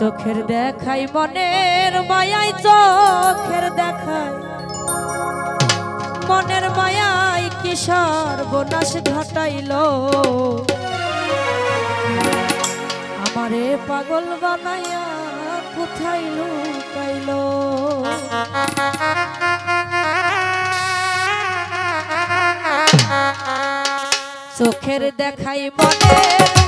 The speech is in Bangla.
চোখের দেখাই মনের মায়াই, চোখের দেখাই। মনের মায়াই কি সর্বনাশ ঘটাইল? আমারে পাগল বানাইয়া কোথায় লুকাইল? চোখের দেখাই মনের